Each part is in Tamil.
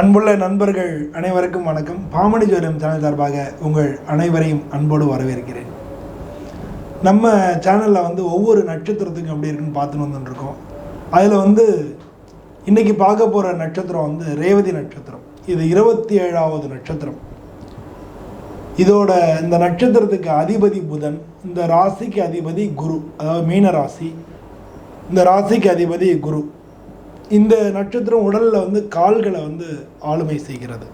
அன்புள்ள நண்பர்கள் அனைவருக்கும் வணக்கம். பாமணி ஜோதிடம் சேனல் சார்பாக உங்கள் அனைவரையும் அன்போடு வரவேற்கிறேன். நம்ம சேனலில் வந்து ஒவ்வொரு நட்சத்திரத்துக்கும் எப்படி இருக்குன்னு பார்த்துன்னு வந்துட்டுருக்கோம். அதில் வந்து இன்றைக்கி பார்க்க போகிற நட்சத்திரம் வந்து ரேவதி நட்சத்திரம். இது இருபத்தி ஏழாவது நட்சத்திரம். இதோட இந்த நட்சத்திரத்துக்கு அதிபதி புதன் இந்த ராசிக்கு அதிபதி குரு அதாவது மீன ராசி. இந்த ராசிக்கு அதிபதி குரு. இந்த நட்சத்திரம் உடலில் வந்து கால்களை வந்து ஆளுமை செய்கிறது.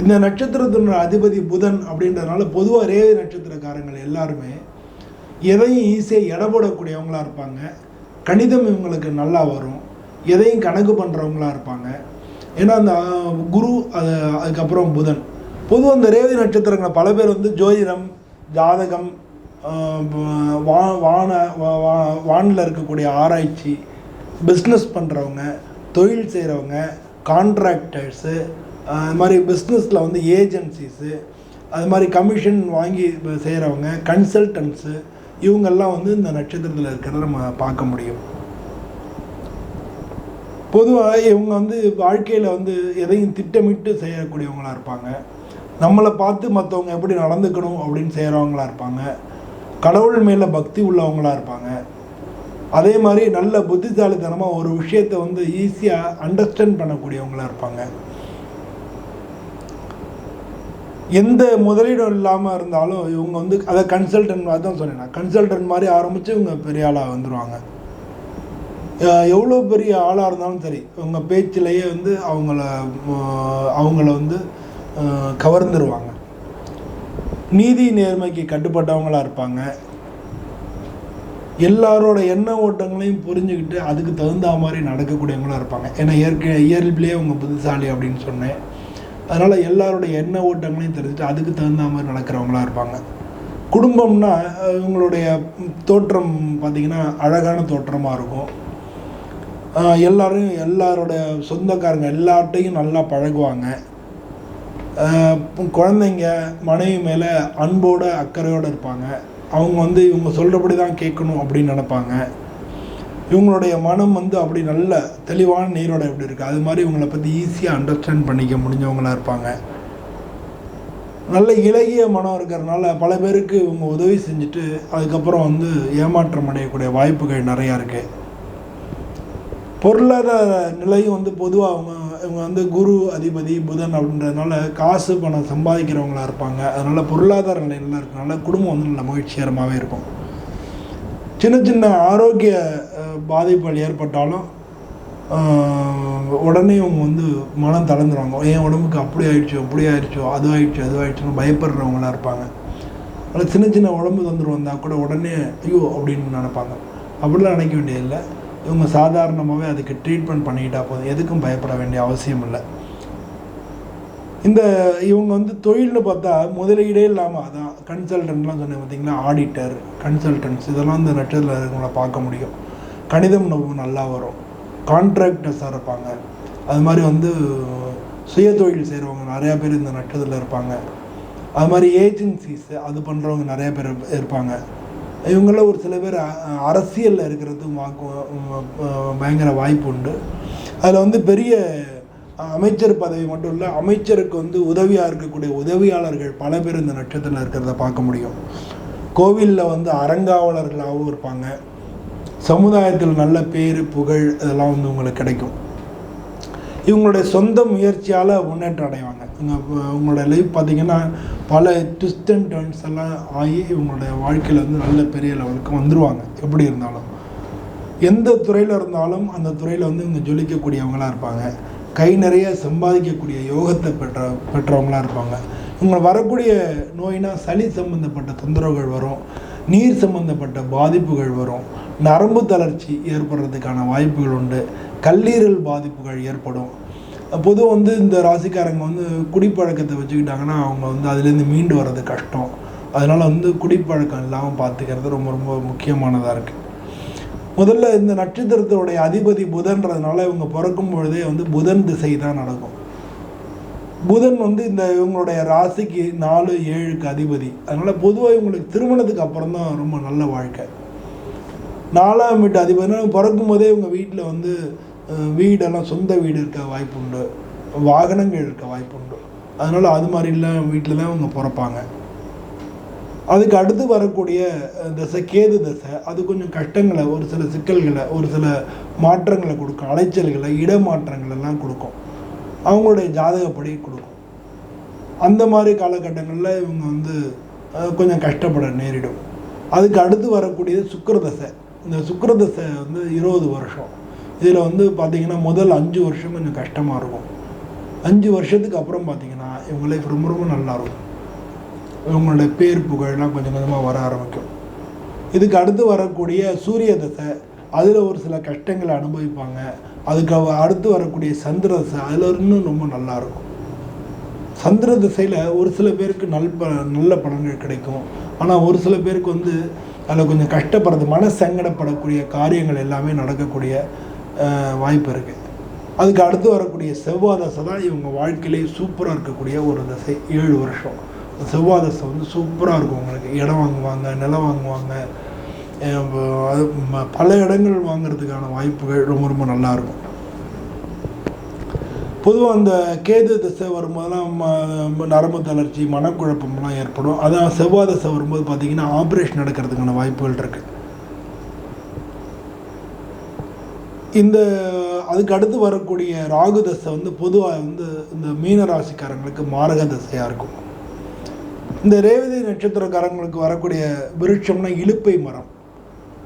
இந்த நட்சத்திரத்தினுடைய அதிபதி புதன் அப்படின்றதுனால பொதுவாக ரேவதி நட்சத்திரக்காரங்கள் எல்லாருமே எதையும் ஈஸியாக எடப்படக்கூடியவங்களா இருப்பாங்க. கணிதம் இவங்களுக்கு நல்லா வரும். எதையும் கணக்கு பண்ணுறவங்களா இருப்பாங்க. ஏன்னா அந்த குரு அது அதுக்கப்புறம் புதன். பொதுவாக அந்த ரேவதி நட்சத்திரங்களை பல பேர் வந்து ஜோதிடம் ஜாதகம் வா வான வா- வா- வானில் இருக்கக்கூடிய ஆராய்ச்சி பிஸ்னஸ் பண்ணுறவங்க தொழில் செய்கிறவங்க கான்ட்ராக்டர்ஸு அது மாதிரி பிஸ்னஸில் வந்து ஏஜென்சிஸு அது மாதிரி கமிஷன் வாங்கி செய்கிறவங்க கன்சல்டன்ஸு இவங்கெல்லாம் வந்து இந்த நட்சத்திரத்தில் இருக்கிறத நம்ம பார்க்க முடியும். பொதுவாக இவங்க வந்து வாழ்க்கையில் வந்து எதையும் திட்டமிட்டு செய்யக்கூடியவங்களா இருப்பாங்க. நம்மளை பார்த்து மற்றவங்க எப்படி நடந்துக்கணும் அப்படின்னு செய்கிறவங்களா இருப்பாங்க. கடவுள் மேலே பக்தி உள்ளவங்களா இருப்பாங்க. அதே மாதிரி நல்ல புத்திசாலித்தனமாக ஒரு விஷயத்தை வந்து ஈஸியாக அண்டர்ஸ்டாண்ட் பண்ணக்கூடியவங்களாக இருப்பாங்க. எந்த முதலீடும் இல்லாமல் இருந்தாலும் இவங்க வந்து அதை கன்சல்டன்ட் மாதிரி தான் சொன்னேன் கன்சல்டன்ட் மாதிரி ஆரம்பித்து இவங்க பெரிய ஆளாக வந்துடுவாங்க எவ்வளோ பெரிய ஆளாக இருந்தாலும் சரி இவங்க பேச்சிலேயே வந்து அவங்கள அவங்கள வந்து கவர்ந்துருவாங்க. நீதி நேர்மைக்கு கட்டுப்பட்டவங்களாக இருப்பாங்க. எல்லாரோட எண்ண ஓட்டங்களையும் புரிஞ்சுக்கிட்டு அதுக்கு தகுந்த மாதிரி நடக்கக்கூடியவங்களா இருப்பாங்க. ஏன்னா இயற்கை இயல்பிலேயே அவங்க புத்திசாலி அப்படின்னு சொன்னேன். அதனால் எல்லாரோட எண்ண ஓட்டங்களையும் தெரிஞ்சுட்டு அதுக்கு தகுந்த மாதிரி நடக்கிறவங்களா இருப்பாங்க. குடும்பம்னா இவங்களுடைய தோற்றம் பார்த்திங்கன்னா அழகான தோற்றமாக இருக்கும். எல்லோரும் எல்லாரோட சொந்தக்காரங்க எல்லார்ட்டையும் நல்லா பழகுவாங்க. குழந்தைங்க மனைவி மேலே அன்போட அக்கறையோடு இருப்பாங்க. அவங்க வந்து இவங்க சொல்கிறபடி தான் கேட்கணும் அப்படின்னு நினப்பாங்க. இவங்களுடைய மனம் வந்து அப்படி நல்ல தெளிவான நீரோட எப்படி இருக்குது அது மாதிரி இவங்களை பற்றி ஈஸியாக அண்டர்ஸ்டாண்ட் பண்ணிக்க முடிஞ்சவங்களா இருப்பாங்க. நல்ல இலகிய மனம் இருக்கிறதுனால பல பேருக்கு இவங்க உதவி செஞ்சுட்டு அதுக்கப்புறம் வந்து ஏமாற்றம் அடையக்கூடிய வாய்ப்புகள் நிறையா இருக்குது பொருளாதார நிலையும் வந்து பொதுவாக அவங்க இவங்க வந்து குரு அதிபதி புதன் அப்படின்றதுனால காசு பணம் சம்பாதிக்கிறவங்களா இருப்பாங்க. அதனால் பொருளாதார நிலை நல்லா இருக்கனால குடும்பம் வந்து நல்ல மகிழ்ச்சிகரமாகவே இருக்கும். சின்ன சின்ன ஆரோக்கிய பாதிப்புகள் ஏற்பட்டாலும் உடனே அவங்க வந்து மனம் தளர்ந்துருவாங்க. என் உடம்புக்கு அப்படி ஆயிடுச்சோ அப்படி ஆயிடுச்சோ அது ஆயிடுச்சோ அது ஆயிடுச்சோன்னு பயப்படுறவங்களா இருப்பாங்க. அதில் சின்ன சின்ன உடம்பு தொந்தரவு வந்தால் கூட உடனே ஐயோ! அப்படின்னு நினைப்பாங்க. அப்படிலாம் நினைக்க வேண்டியதில்லை. இவங்க சாதாரணமாகவே அதுக்கு ட்ரீட்மெண்ட் பண்ணிக்கிட்டா போதும். எதுக்கும் பயப்பட வேண்டிய அவசியம் இல்லை. இந்த இவங்க வந்து தொழில்னு பார்த்தா முதலீடே இல்லாமல் அதான் கன்சல்டன்ட்லாம் சொன்னேன் பார்த்தீங்களா? ஆடிட்டர் கன்சல்டன்ட்ஸ் இதெல்லாம் இந்த நட்சத்திரத்தில் இருக்கவங்கள பார்க்க முடியும். கணிதம் நம்ம நல்லா வரும். கான்ட்ராக்டர்ஸாக இருப்பாங்க. அது மாதிரி வந்து சுய தொழில் செய்கிறவங்க நிறையா பேர் இந்த நட்சத்திரத்தில் இருப்பாங்க. அது மாதிரி ஏஜென்சிஸ் அது பண்ணுறவங்க நிறையா பேர் இருப்பாங்க. இவங்கள ஒரு சில பேர் அ- அரசியலில் இருக்கிறதுக்கும் வாக்கு பயங்கர வாய்ப்பு உண்டு. அதில் வந்து பெரிய அமைச்சர் பதவி மட்டும் இல்லை அமைச்சருக்கு வந்து உதவியாக இருக்கக்கூடிய உதவியாளர்கள் பல பேர் இந்த நட்சத்திரத்தில் இருக்கிறத பார்க்க முடியும். கோவிலில் வந்து அறங்காவலர்களாகவும் இருப்பாங்க. சமுதாயத்தில் நல்ல பேர் புகழ் இதெல்லாம் வந்து உங்களுக்கு கிடைக்கும். இவங்களுடைய சொந்த முயற்சியால் முன்னேற்றம் அடைவாங்க. இங்கே உங்களோட லைஃப் பார்த்தீங்கன்னா பல ட்விஸ்ட் அண்ட் டர்ன்ஸ் எல்லாம் ஆகி இவங்களோட வாழ்க்கையில் வந்து நல்ல பெரிய லெவலுக்கு வந்துடுவாங்க எப்படி இருந்தாலும். எந்த துறையில் இருந்தாலும் அந்த துறையில் வந்து இவங்க ஜொலிக்கக்கூடியவங்களா இருப்பாங்க. கை நிறைய சம்பாதிக்கக்கூடிய யோகத்தை பெற்ற பெற்றவங்களா இருப்பாங்க. இவங்க வரக்கூடிய நோய்னா சளி சம்பந்தப்பட்ட தொந்தரவுகள் வரும். நீர் சம்பந்தப்பட்ட பாதிப்புகள் வரும். நரம்பு தளர்ச்சி ஏற்படுறதுக்கான வாய்ப்புகள் உண்டு. கல்லீரல் பாதிப்புகள் ஏற்படும். பொதுவாக வந்து இந்த ராசிக்காரங்க வந்து குடிப்பழக்கத்தை வச்சுக்கிட்டாங்கன்னா அவங்க வந்து அதுலேருந்து மீண்டு வர்றது கஷ்டம். அதனால் வந்து குடிப்பழக்கம் இல்லாமல் பார்த்துக்கிறது ரொம்ப ரொம்ப முக்கியமானதாக இருக்குது முதல்ல இந்த நட்சத்திரத்தோடைய அதிபதி புதன்றதுனால இவங்க பிறக்கும் பொழுதே வந்து புதன் திசை தான் நடக்கும். புதன் வந்து இந்த இவங்களுடைய ராசிக்கு நாலு ஏழுக்கு அதிபதி. அதனால் பொதுவாக இவங்களுக்கு திருமணத்துக்கு அப்புறம் தான் ரொம்ப நல்ல வாழ்க்கை. நாலாம் வீட்டு அதிபதினா பிறக்கும் போதே இவங்க வீட்டில் வந்து வீடெல்லாம் சொந்த வீடு இருக்க வாய்ப்பு உண்டு வாகனங்கள் இருக்க வாய்ப்பு உண்டு அதனால் அது மாதிரிலாம் வீட்டில் தான் அவங்க பிறப்பாங்க. அதுக்கு அடுத்து வரக்கூடிய திசை தசை கேது தசை அது கொஞ்சம் கஷ்டங்களை ஒரு சில சிக்கல்களை ஒரு சில மாற்றங்களை கொடுக்கும். அலைச்சல்களை இடமாற்றங்களெல்லாம் கொடுக்கும். அவங்களுடைய ஜாதகப்படி கொடுக்கும். அந்த மாதிரி காலகட்டங்களில் இவங்க வந்து கொஞ்சம் கஷ்டப்பட நேரிடும். அதுக்கு அடுத்து வரக்கூடியது சுக்கிரதசை. இந்த சுக்கிரதசை வந்து இருபது வருஷம். இதில் வந்து பார்த்திங்கன்னா முதல் அஞ்சு வருஷம் கொஞ்சம் கஷ்டமாக இருக்கும். அஞ்சு வருஷத்துக்கு அப்புறம் பார்த்தீங்கன்னா இவங்க லைஃப் ரொம்ப ரொம்ப நல்லா இருக்கும். இவங்களுடைய பேர் புகழ்லாம் கொஞ்சம் கொஞ்சமாக வர ஆரம்பிக்கும். இதுக்கு அடுத்து வரக்கூடிய சூரிய தசை அதில் ஒரு சில கஷ்டங்களை அனுபவிப்பாங்க. அதுக்கு அடுத்து வரக்கூடிய சந்திர தசை அதில் இன்னும் ரொம்ப நல்லா இருக்கும். சந்திர திசையில் ஒரு சில பேருக்கு நல் ப நல்ல பலன்கள் கிடைக்கும். ஆனால் ஒரு சில பேருக்கு வந்து அதில் கொஞ்சம் கஷ்டப்படுறது மன சங்கடப்படக்கூடிய காரியங்கள் எல்லாமே நடக்கக்கூடிய வாய்ப்பு இருக்குது அதுக்கு அடுத்து வரக்கூடிய செவ்வாய் தசை தான் இவங்க வாழ்க்கையிலேயே சூப்பராக இருக்கக்கூடிய ஒரு தசை ஏழு வருஷம். செவ்வாய் தசை வந்து சூப்பராக இருக்கும் உங்களுக்கு. இடம் வாங்குவாங்க நிலம் வாங்குவாங்க. அது பல இடங்கள் வாங்குறதுக்கான வாய்ப்புகள் ரொம்ப ரொம்ப நல்லா இருக்கும். பொதுவாக அந்த கேது தசை வரும்போதெல்லாம் ம- நரம்பு தளர்ச்சி மனக்குழப்பம்லாம் ஏற்படும். அதான் செவ்வாய் தசை வரும்போது பார்த்திங்கன்னா ஆப்ரேஷன் நடக்கிறதுக்கான வாய்ப்புகள் இருக்குது இந்த அதுக்கு அடுத்து வரக்கூடிய ராகு தசை வந்து பொதுவாக வந்து இந்த மீன ராசிக்காரங்களுக்கு மாரக தசையாக இருக்கும். இந்த ரேவதி நட்சத்திரக்காரங்களுக்கு வரக்கூடிய விருட்சம்னா இலுப்பை மரம்.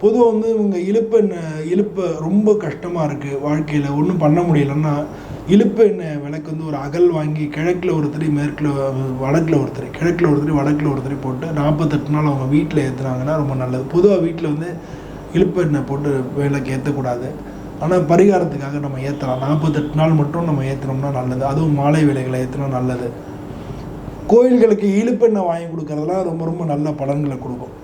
பொதுவாக வந்து இவங்க இழுப்பெண்ணெய் இழுப்பை ரொம்ப கஷ்டமாக இருக்குது வாழ்க்கையில். ஒன்றும் பண்ண முடியலன்னா இழுப்பெண்ணெய் விளக்கு வந்து ஒரு அகல் வாங்கி கிழக்கில் ஒருத்தர் மேற்கில் வடக்கில் ஒருத்தர் கிழக்கில் ஒருத்தர் வடக்கில் ஒருத்தர் போட்டு நாற்பத்தெட்டு நாள் அவங்க வீட்டில் ஏற்றுனாங்கன்னா ரொம்ப நல்லது. பொதுவாக வீட்டில் வந்து இழுப்பெண்ணெய் போட்டு விளக்கு ஏற்றக்கூடாது ஆனால் பரிகாரத்துக்காக நம்ம ஏற்றலாம் நாற்பத்தெட்டு நாள் மட்டும் நம்ம ஏற்றினோம்னா நல்லது. அதுவும் மாலை வேலைகளை ஏற்றினா நல்லது. கோயில்களுக்கு இழுப்பெண்ணை வாங்கி கொடுக்கறதெல்லாம் ரொம்ப ரொம்ப நல்ல பலன்களை கொடுக்கும்.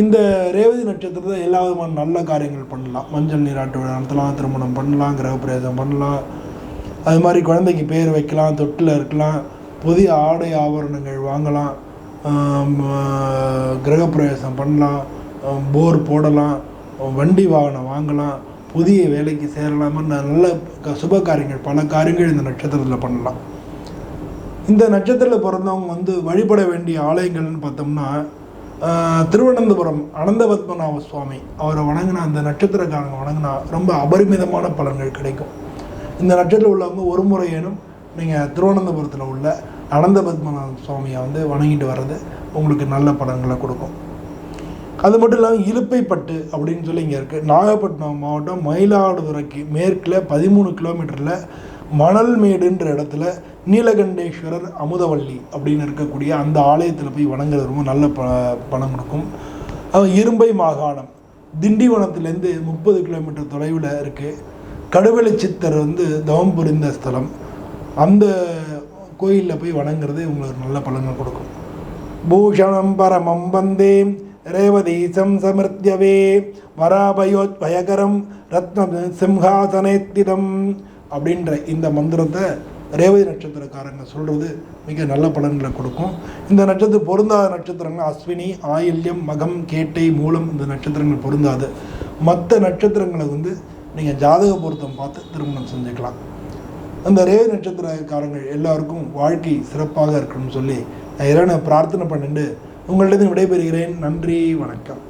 இந்த ரேவதி நட்சத்திரத்தில் எல்லா விதமான நல்ல காரியங்கள் பண்ணலாம். மஞ்சள் நீராட்டு விழா நடத்தலாம் திருமணம் பண்ணலாம் கிரகப்பிரவேசம் பண்ணலாம். அது மாதிரி குழந்தைக்கு பேர் வைக்கலாம் தொட்டில் இருக்கலாம் புதிய ஆடை ஆபரணங்கள் வாங்கலாம் கிரகப்பிரவேசம் பண்ணலாம் போர் போடலாம் வண்டி வாகனம் வாங்கலாம். புதிய வேலைக்கு சேரலாமல் நல்ல க- சுப காரியங்கள் பல காரியங்கள் இந்த நட்சத்திரத்தில் பண்ணலாம். இந்த நட்சத்திரத்தில் பிறந்தவங்க வந்து வழிபட வேண்டிய ஆலயங்கள்னு பார்த்தோம்னா திருவனந்தபுரம் அனந்த பத்மநாப சுவாமி அவரை வணங்கினா அந்த நட்சத்திரக்காரங்க வணங்கினா ரொம்ப அபரிமிதமான பலன்கள் கிடைக்கும். இந்த நட்சத்திரம் உள்ளவங்க ஒரு முறையேனும் நீங்கள் திருவனந்தபுரத்தில் உள்ள அனந்த பத்மநாப சுவாமியை வந்து வணங்கிட்டு வர்றது உங்களுக்கு நல்ல பலன்களை கொடுக்கும். அது மட்டும் இல்லாமல் இலுப்பைப்பட்டு அப்படின்னு சொல்லி இங்கே இருக்குது நாகப்பட்டினம் மாவட்டம் மயிலாடுதுறைக்கு மேற்கில் பதிமூணு கிலோமீட்டரில் மணல்மேடுன்ற இடத்துல நீலகண்டேஸ்வரர் அமுதவள்ளி அப்படின்னு இருக்கக்கூடிய அந்த ஆலயத்தில் போய் வணங்குறது ரொம்ப நல்ல ப பணம் கொடுக்கும். இரும்பை மாகாணம். திண்டிவனத்துலேருந்து முப்பது கிலோமீட்டர் தொலைவில் இருக்குது கடுவெளி சித்தர் வந்து தவம் புரிந்த ஸ்தலம். அந்த கோயிலில் போய் வணங்குறது உங்களுக்கு நல்ல பலன்கள் கொடுக்கும். பூஷணம் பரமம் வந்தேன் ரேவதீசம் சமர்த்தியவே வராபயோத்பயகரம் ரத்ன சிம்ஹாசனேத்திதம் அப்படின்ற இந்த மந்திரத்தை ரேவதி நட்சத்திரக்காரங்க சொல்கிறது மிக நல்ல பலன்களை கொடுக்கும். இந்த நட்சத்திரம் பொருந்தாத நட்சத்திரங்கள் அஸ்வினி ஆயில்யம் மகம் கேட்டை மூலம் இந்த நட்சத்திரங்கள் பொருந்தாது. மற்ற நட்சத்திரங்களை வந்து நீங்கள் ஜாதக பொருத்தம் பார்த்து திருமணம் செஞ்சுக்கலாம். அந்த ரேவதி நட்சத்திரக்காரங்கள் எல்லாருக்கும் வாழ்க்கை சிறப்பாக இருக்கணும்னு சொல்லி நான் இறைவனை பிரார்த்தனை பண்ணிட்டு உங்களிடம் விடைபெறுகிறேன். நன்றி வணக்கம்.